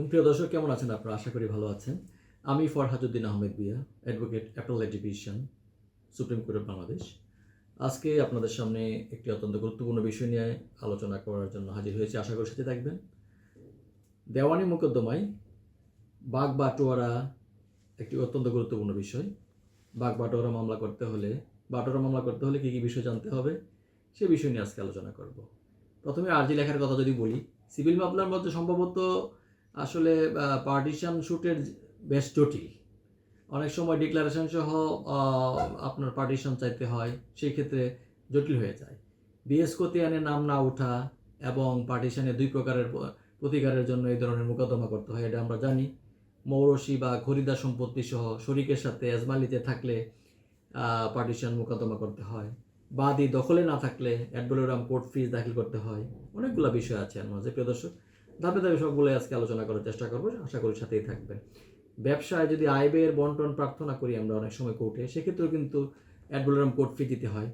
আলাইকুম। প্রিয় দর্শক, কেমন আছেন আপনারা? আশা করি ভালো আছেন। আমি ফরহাজুদ্দিন আহমেদ বিয়া advocate appellate division supreme court Bangladesh. আজকে আপনাদের সামনে একটি অত্যন্ত গুরুত্বপূর্ণ বিষয় নিয়ে আলোচনা করার জন্য হাজির হয়েছি। আশা করি সাথে থাকবেন। দেওয়ানি মোকদ্দমায় বাঘ বাটোয়ারা একটি অত্যন্ত গুরুত্বপূর্ণ বিষয়। বাঘ বাটোয়ারা মামলা করতে হলে, বাটোয়ারা মামলা করতে হলে কী কী বিষয় জানতে হবে, সে বিষয় নিয়ে আজকে আলোচনা করব। প্রথমে আর্জি লেখার কথা যদি বলি, সিভিল মামলার মধ্যে সম্ভবত আসলে পার্টিশন শুটের বেশ জটিল। অনেক সময় ডিক্লারেশন সহ আপনার পার্টিশন চাইতে হয়, সেই ক্ষেত্রে জটিল হয়ে যায়। বিএস কোতিয়ানে নাম না ওঠা এবং পার্টিশনে দুই প্রকারের প্রতিকারের জন্য এই ধরনের মোকদ্দমা করতে হয়, এটা আমরা জানি। মৌরসি বা খরিদা সম্পত্তি সহ শরিকের সাথে এজমালিতে থাকলে পার্টিশন মোকদ্দমা করতে হয়। বাদী দখলে না থাকলে অ্যাডভোলোরাম কোর্ট ফিস দাখিল করতে হয়। অনেকগুলো বিষয় আছে এর মাঝে, প্রিয় দর্শক। ধাপে ধাপে সবগুলো আজকে আলোচনা করার চেষ্টা করব, আশা করি সাথেই থাকবেন ব্যবসায় যদি আয় ব্যয়ের বন্টন প্রার্থনা করি আমরা অনেক সময় কোর্টে, সেক্ষেত্রেও কিন্তু অ্যাডভোলোরাম কোর্ট ফি দিতে হয়।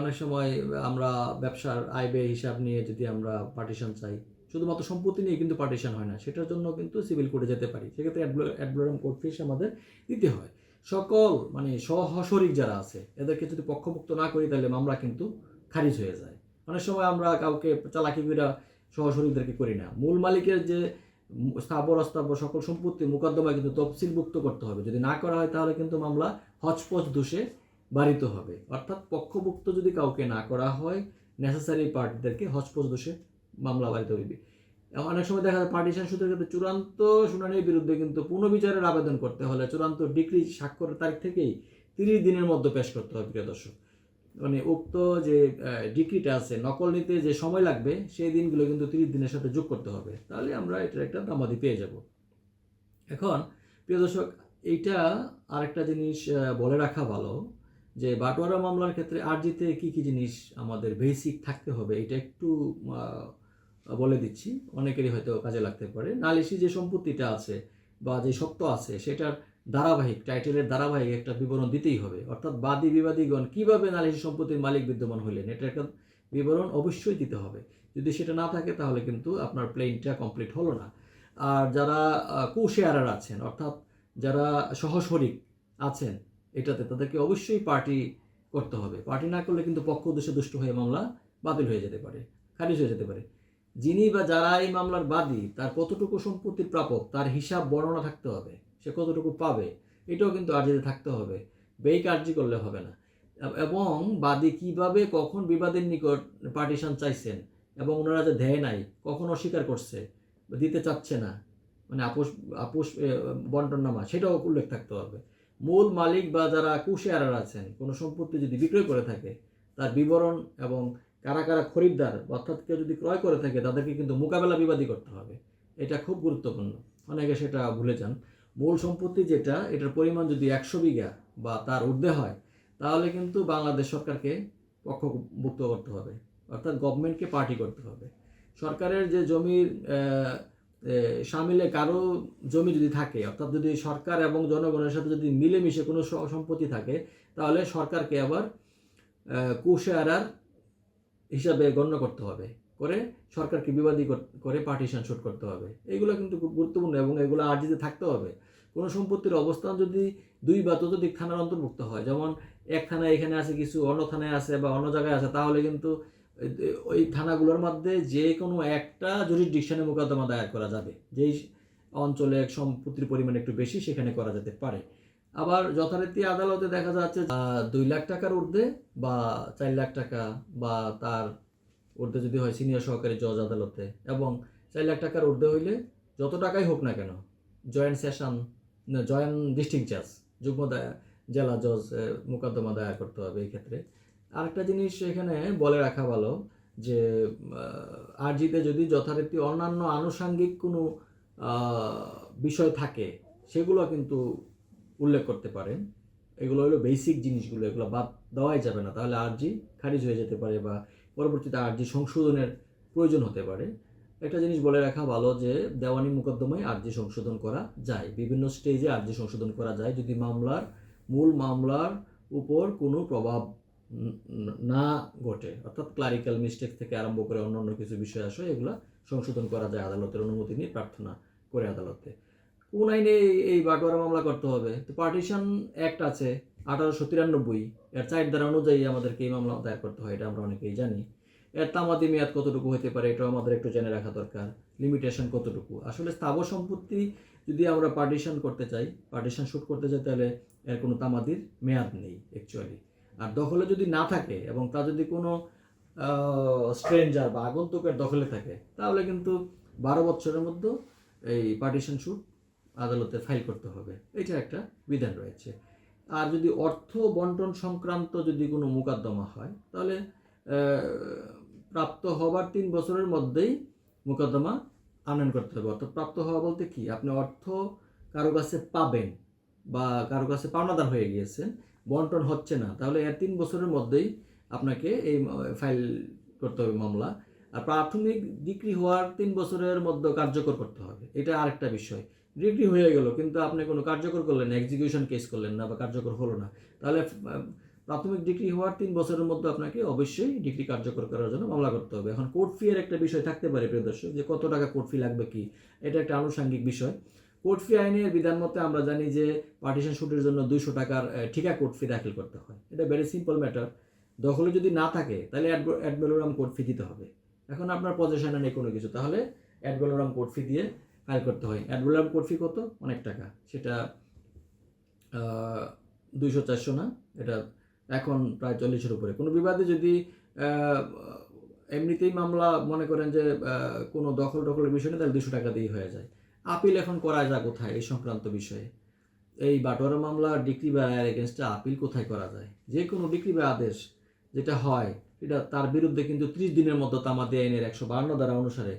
অনেক সময় আমরা ব্যবসার আয় ব্যয় হিসাব নিয়ে যদি আমরা পার্টিশন চাই, শুধুমাত্র সম্পত্তি নিয়ে কিন্তু পার্টিশন হয় না, সেটার জন্য কিন্তু সিভিল কোর্টে যেতে পারি। সেক্ষেত্রে অ্যাডভোলোরাম কোর্ট ফিস আমাদের দিতে হয়। সকল মানে সহশরিক যারা আছে, এদেরকে যদি পক্ষভুক্ত না করি, তাহলে মামলা কিন্তু খারিজ হয়ে যায়। অনেক সময় আমরা কাউকে চালাকি সহশরিকদেরকে করি না। মূল মালিকের যে স্থাবর অস্থাবর সকল সম্পত্তি মোকদ্দমা কিন্তু তফসিলভুক্ত করতে হবে। যদি না করা হয় তাহলে কিন্তু মামলা হচপচ দোষে বাড়িতে হবে। অর্থাৎ পক্ষভুক্ত যদি কাউকে না করা হয় নেসেসারি পার্টিদেরকে হচপচ দোষে মামলা বাড়িতে হইবে। অনেক সময় দেখা যায় পার্টিশন সুদের ক্ষেত্রে চূড়ান্ত শুনানির বিরুদ্ধে কিন্তু পুনর্বিচারের আবেদন করতে হলে চূড়ান্ত ডিগ্রি স্বাক্ষরের তারিখ থেকেই তিরিশ দিনের মধ্যে পেশ করতে হবে প্রিয় দর্শক। মানে উক্ত যে ডিগ্রিটা আছে, নকল নিতে যে সময় লাগবে, সেই দিনগুলো কিন্তু তিরিশ দিনের সাথে যোগ করতে হবে। তাহলে আমরা এটার একটা দামাদি পেয়ে যাব। এখন, প্রিয় দর্শক, এইটা আরেকটা জিনিস বলে রাখা ভালো যে, বাটোয়ারা মামলার ক্ষেত্রে আরজিতে কি কি জিনিস আমাদের বেসিক থাকতে হবে, এটা একটু বলে দিচ্ছি। অনেকেরই হয়তো কাজে লাগতে পারে। নালিশি যে সম্পত্তিটা আছে বা যে সত্য আছে, সেটার ধারাবাহিক টাইটেলের ধারাবাহিক একটা বিবরণ দিতেই হবে। অর্থাৎ বাদী বিবাদীগণ কীভাবে নালিশি সম্পত্তির মালিক বিদ্যমান হইলেন, এটা একটা বিবরণ অবশ্যই দিতে হবে। যদি সেটা না থাকে, তাহলে কিন্তু আপনার প্লেনটা কমপ্লিট হলো না। আর যারা কো শেয়ারার আছেন, অর্থাৎ যারা সহশরিক আছেন, এটাতে তাদেরকে অবশ্যই পার্টি করতে হবে। পার্টি না করলে কিন্তু পক্ষ উদ্দেশ্যে দুষ্ট হয়ে মামলা বাতিল হয়ে যেতে পারে, খারিজ হয়ে যেতে পারে। যিনি বা যারা এই মামলার বাদী, তার কতটুকু সম্পত্তির প্রাপক, তার হিসাব, বর্ণনা থাকতে হবে। সে কতটুকু পাবে, এটাও কিন্তু আর্জিতে থাকতে হবে। ব্যয় কার্যি করলে হবে না। এবং বাদী কীভাবে, কখন বিবাদের নিকট পার্টিশন চাইছেন এবং ওনারা যে দেয় নাই, কখন অস্বীকার করছে, দিতে চাচ্ছে না মানে আপোষ আপোষ বন্টননামা, সেটাও উল্লেখ থাকতে হবে। মূল মালিক বা যারা কুশেয়ারার আছেন, কোনো সম্পত্তি যদি বিক্রয় করে থাকে, তার বিবরণ এবং কারা কারা খরিদ্দার, অর্থাৎ কেউ যদি ক্রয় করে থাকে, তাদেরকে কিন্তু মোকাবেলা বিবাদী করতে হবে। এটা খুব গুরুত্বপূর্ণ। অনেকে সেটা ভুলে যান। মূল সম্পত্তি যেটা, এটার পরিমাণ যদি একশো বিঘা বা তার ঊর্ধ্বে হয়, তাহলে কিন্তু বাংলাদেশ সরকারকে পক্ষভুক্ত করতে হবে। অর্থাৎ গভর্নমেন্টকে পার্টি করতে হবে। সরকারের যে জমির সামিলে কারও জমি যদি থাকে, অর্থাৎ যদি সরকার এবং জনগণের সাথে যদি মিলেমিশে কোনো সম্পত্তি থাকে, তাহলে সরকারকে আবার কুশেয়ারার হিসাবে গণ্য করতে হবে। করে সরকারকে বিবাদী কর- পার্টিশন শুট করতে হবে। এগুলো কিন্তু খুব গুরুত্বপূর্ণ এবং এগুলো আর্জিতে থাকতে হবে। কোনো সম্পত্তির অবস্থান যদি দুই বা ততোধিক থানার অন্তর্ভুক্ত হয়, যেমন এক থানায় এখানে আছে কিছু, অন্য থানায় আছে বা অন্য জায়গায় আছে, তাহলে কিন্তু ওই থানাগুলোর মধ্যে যে কোনো একটা জুরিডিকশনে মোকদ্দমা দায়ের করা যাবে। যেই অঞ্চলে সম্পত্তির পরিমাণ একটু বেশি, সেখানে করা যেতে পারে। আবার যথারীতি আদালতে দেখা যাচ্ছে দুই লাখ টাকার ঊর্ধ্বে বা চার লাখ টাকা বা তার ঊর্ধ্বে যদি হয় সিনিয়র সহকারী জজ আদালতে এবং চার লাখ টাকার ঊর্ধ্বে হইলে যত টাকাই হোক না কেন, জয়েন্ট সেশন জয়েন্ট ডিস্ট্রিক্ট জাজ যুগ্ম দায়- জেলা জজ মোকদ্দমা দায়ের করতে হবে এই ক্ষেত্রে। আরেকটা জিনিস এখানে বলে রাখা ভালো যে আরজিতে যদি যথারীতি অন্যান্য আনুষাঙ্গিক কোনো বিষয় থাকে, সেগুলো কিন্তু উল্লেখ করতে পারেন। এগুলো হলো বেসিক জিনিসগুলো, এগুলো বাদ দেওয়াই যাবে না। তাহলে আরজি খারিজ হয়ে যেতে পারে বা পরবর্তীতে আরজি সংশোধনের প্রয়োজন হতে পারে, একটা জিনিস বলে রাখা ভালো যে দেওয়ানি মোকদ্দমায় আরজি সংশোধন করা যায়। বিভিন্ন স্টেজে আরজি সংশোধন করা যায়। যদি মামলার, মূল মামলার উপর কোনো প্রভাব না ঘটে, অর্থাৎ ক্লারিক্যাল মিস্টেক থেকে আরম্ভ করে অন্য অন্য কিছু বিষয় আসে, এগুলো সংশোধন করা যায় আদালতের অনুমতি নিয়ে প্রার্থনা করে আদালতে। কোন আইনে এই- বাটোয়ারা মামলা করতে হবে? তো পার্টিশন অ্যাক্ট আছে। আঠারোশো তিরানব্বই এর চার ধারা অনুযায়ী আমাদেরকে এই মামলা দায়ের করতে হয়, এটা আমরা অনেকেই জানি। এর তামাদি মেয়াদ কতটুকু হতে পারে, এটাও আমাদের একটু জেনে রাখা দরকার লিমিটেশন কতটুকু? আসলে স্থাবর সম্পত্তি যদি আমরা পার্টিশন করতে চাই পার্টিশন শুট করতে চাই, তাহলে এর কোনো তামাদির মেয়াদ নেই অ্যাকচুয়ালি আর দখলে যদি না থাকে এবং তা যদি কোনো স্ট্রেঞ্জার বা আগন্তুকের দখলে থাকে, তাহলে কিন্তু বারো বছরের মধ্যে এই পার্টিশন শুট আদালতে ফাইল করতে হবে। এটা একটা বিধান রয়েছে। আর যদি অর্থ বন্টন সংক্রান্ত যদি কোনো মোকদ্দমা হয়, তাহলে প্রাপ্ত হবার তিন বছরের মধ্যেই মোকদ্দমা আনয়ন করতে হবে। অর্থাৎ প্রাপ্ত হওয়া বলতে কি? আপনি অর্থ কারও কাছে পাবেন বা কারও কাছে পাওনাদার হয়ে গিয়েছেন, বন্টন হচ্ছে না, তাহলে এর তিন বছরের মধ্যেই আপনাকে এই ফাইল করতে হবে মামলা। আর প্রাথমিক ডিগ্রি হওয়ার তিন বছরের মধ্যে কার্যকর করতে হবে। এটা আরেকটা বিষয়। ডিগ্রি হয়ে গেল, কিন্তু আপনি কোনো কার্যকর করলেন না এক্সিকিউশন কেস করলেন না বা কার্যকর হলো না। তাহলে প্রাথমিক ডিগ্রি হওয়ার তিন বছরের মধ্যে আপনাকে অবশ্যই ডিগ্রি কার্যকর করার জন্য মামলা করতে হবে। এখন কোর্ট ফি এর একটা বিষয় থাকতে পারে, প্রিয় দর্শক, যে কত টাকা কোর্ট ফি লাগবে কি, এটা একটা আনুষঙ্গিক বিষয়। কোর্ট ফি আইনের বিধান মতে আমরা জানি যে পার্টিশন শুটের জন্য দুইশো টাকার ঠিকা কোর্ট ফি দাখিল করতে হয়। এটা ভেরি সিম্পল ম্যাটার দখলে যদি না থাকে, তাহলে অ্যাডভেলোরাম কোর্ট ফি দিতে হবে। এখন আপনার পজিশনে নেই কোনো কিছু, তাহলে অ্যাডভেলোরাম কোর্ট ফি দিয়ে ফাইল করতে হয়। অ্যাডভেলোরাম কোর্ট ফি কত? অনেক টাকা। সেটা দুইশো চারশো না? এটা এখন প্রায় চল্লিশের উপরে। কোনো বিবাদে যদি এমনিতেই মামলা মনে করেন যে কোনো দখল টখলের বিষয় নেই, তাহলে দুশো টাকা দিয়েই হয়ে যায়। আপিল এখন করা যায় কোথায় এই সংক্রান্ত বিষয়ে? এই বাটোয়ারা মামলা ডিগ্রি বা রায়ের এগেনস্টে আপিল কোথায় করা যায়? যে কোনো ডিগ্রি বা আদেশ যেটা হয়, এটা তার বিরুদ্ধে কিন্তু ত্রিশ দিনের মধ্যে তামাদি আইনের একশো বান্ন ধারা অনুসারে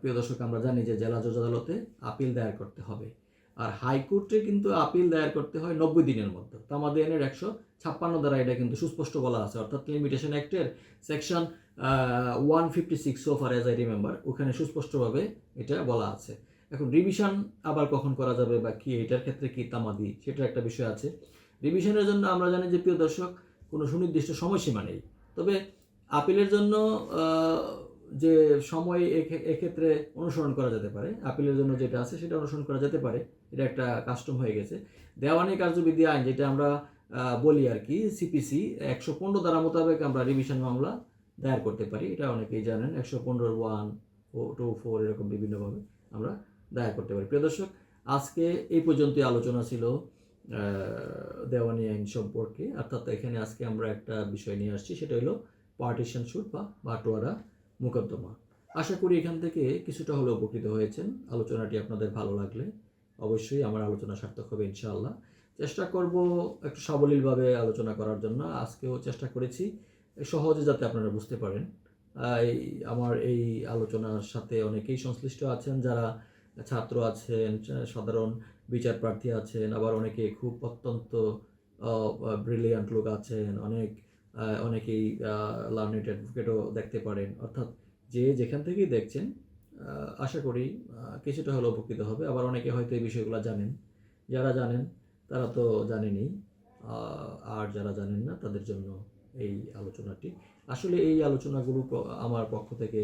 প্রিয় দর্শক, আমরা জানি যে জেলা জজ আদালতে আপিল দায়ের করতে হবে। আর হাইকোর্টে কিন্তু আপিল দায়ের করতে হয় নব্বই দিনের মধ্যে। তামাদি আইনের একশো ছাপ্পান্ন দ্বারা এটা কিন্তু সুস্পষ্ট বলা আছে। অর্থাৎ limitation অ্যাক্টের section one fifty six so far as I remember ওখানে সুস্পষ্টভাবে এটা বলা আছে। এখন রিভিশন আবার কখন করা যাবে বা কি, এটার ক্ষেত্রে কি তামাদি, সেটার একটা বিষয় আছে। রিভিশনের জন্য আমরা জানি যে প্রিয় দর্শক, কোনো সুনির্দিষ্ট সময়সীমা নেই। তবে আপিলের জন্য যে সময় এক্ষে- এক্ষেত্রে অনুসরণ করা যেতে পারে, আপিলের জন্য যেটা আছে সেটা অনুসরণ করা যেতে পারে, এটা একটা কাস্টম হয়ে গেছে। দেওয়ানি কার্যবিধি আইন যেটা আমরা বলি আর কি সিপিসি একশো পনেরো দ্বারা মোতাবেক আমরা রিভিশন মামলা দায়ের করতে পারি। এটা অনেকেই জানেন, একশো পনেরোর ওয়ান টু ফোর এরকম বিভিন্নভাবে আমরা দায়ের করতে পারি। প্রিয় দর্শক, আজকে এই পর্যন্তই আলোচনা ছিল দেওয়ানি আইন সম্পর্কে। অর্থাৎ এখানে আজকে আমরা একটা বিষয় নিয়ে আসছি, সেটা হলো পার্টিশন শুট বা বাটোয়ারা মোকদ্দমা। আশা করি এখান থেকে কিছুটা হলেও উপকৃত হয়েছেন। আলোচনাটি আপনাদের ভালো লাগলে অবশ্যই আমার আলোচনা সার্থক হবে ইনশাআল্লাহ। চেষ্টা করব একটু সাবলীলভাবে আলোচনা করার জন্য। আজকেও চেষ্টা করেছি সহজে যাতে আপনারা বুঝতে পারেন। আমার এই আলোচনার সাথে অনেকেই সংশ্লিষ্ট আছেন, যারা ছাত্র আছেন সাধারণ বিচার প্রার্থী আছেন, আবার অনেকে খুব অত্যন্ত ব্রিলিয়ান্ট লোক আছেন, অনেক অনেকেই লার্নেড অ্যাডভোকেটও দেখতে পারেন। অর্থাৎ যে যেখান থেকেই দেখছেন আশা করি কিছুটা হলেও উপকৃত হবে। আবার অনেকে হয়তো এই বিষয়গুলো জানেন। যারা জানেন, তারা তো জানেনই। আর যারা জানেন না, তাদের জন্য এই আলোচনাটি। আসলে এই আলোচনাগুলো আমার পক্ষ থেকে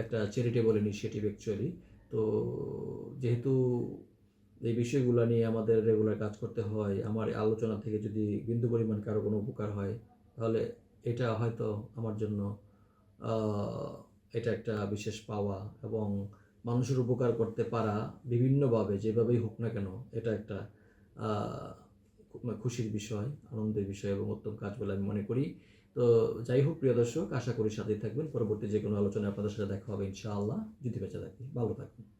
একটা চ্যারিটেবল ইনিশিয়েটিভ অ্যাকচুয়ালি তো যেহেতু এই বিষয়গুলো নিয়ে আমাদের রেগুলার কাজ করতে হয়, আমার আলোচনা থেকে যদি বিন্দু পরিমাণ কারও কোনো উপকার হয় তাহলে এটা হয়তো আমার জন্য এটা একটা বিশেষ পাওয়া এবং মানুষের উপকার করতে পারা বিভিন্নভাবে যেভাবেই হোক না কেন এটা একটা আহ, খুশির বিষয় আনন্দের বিষয় এবং উত্তম কাজ বলে আমি মনে করি। তো যাই হোক প্রিয় দর্শক আশা করি সাথেই থাকবেন। পরবর্তী যে কোনো আলোচনায় আপনাদের সাথে দেখা হবে ইনশাআল্লাহ। যদি বেঁচে থাকি ভালো থাকবেন।